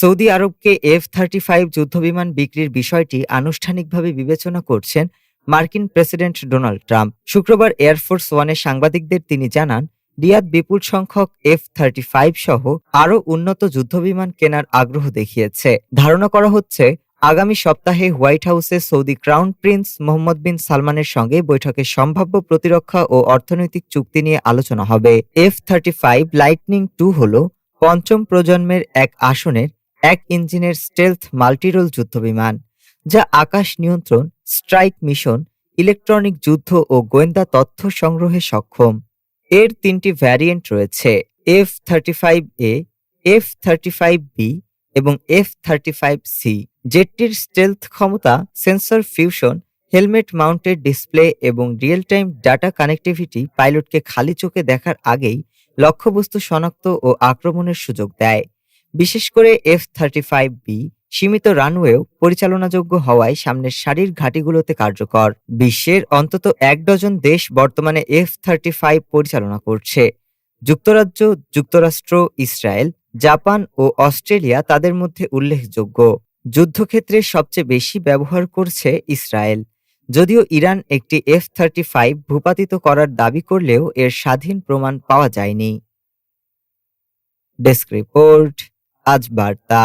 Saudi আরবকে F thirty five যুদ্ধবিমান বিক্রির বিষয়টি আনুষ্ঠানিকভাবে বিবেচনা করছেন মার্কিন প্রেসিডেন্ট ডোনাল্ড ট্রাম্প। শুক্রবার এয়ারফোর্স ওয়ানে সাংবাদিকদের তিনি জানান, রিয়াদ বিপুল সংখ্যক এফ থার্টি ফাইভ সহ আরও উন্নত যুদ্ধবিমান কেনার আগ্রহ দেখিয়েছে। ধারণা করা হচ্ছে, আগামী সপ্তাহে হোয়াইট হাউসে Saudi crown prince Mohammed bin সালমানের সঙ্গে বৈঠকে সম্ভাব্য প্রতিরক্ষা ও অর্থনৈতিক চুক্তি নিয়ে আলোচনা হবে। F thirty five Lightning two হল পঞ্চম প্রজন্মের এক আসনের এক ইঞ্জিনের স্টেলথ মাল্টিরোল যুদ্ধবিমান, যা আকাশ নিয়ন্ত্রণ স্ট্রাইক মিশন ইলেকট্রনিক যুদ্ধ ও গোয়েন্দা তথ্য সংগ্রহে সক্ষম। এর তিনটি ভ্যারিয়েন্ট রয়েছে F thirty five A F thirty five B এবং এফ থার্টি ফাইভ সি জেটটির স্টেলথ ক্ষমতা sensor fusion helmet mounted display এবং রিয়েল টাইম ডাটা কানেক্টিভিটি পাইলটকে খালি চোখে দেখার আগেই লক্ষ্যবস্তু শনাক্ত ও আক্রমণের সুযোগ দেয়। বিশেষ করে এফ থার্টি ফাইভ বি সীমিত রানওয়েও পরিচালনাযোগ্য হওয়ায় সামনের সারির ঘাঁটিগুলোতে কার্যকর। বিশ্বের অন্তত এক ডজন দেশ বর্তমানে এফ থার্টি ফাইভ পরিচালনা করছে। যুক্তরাজ্য, যুক্তরাষ্ট্র, ইসরায়েল, জাপান ও অস্ট্রেলিয়া তাদের মধ্যে উল্লেখযোগ্য। যুদ্ধক্ষেত্রে সবচেয়ে বেশি ব্যবহার করছে ইসরায়েল। যদিও ইরান একটি এফ থার্টি ফাইভ ভূপাতিত করার দাবি করলেও এর স্বাধীন প্রমাণ পাওয়া যায়নি। Desk report. আজ বার্তা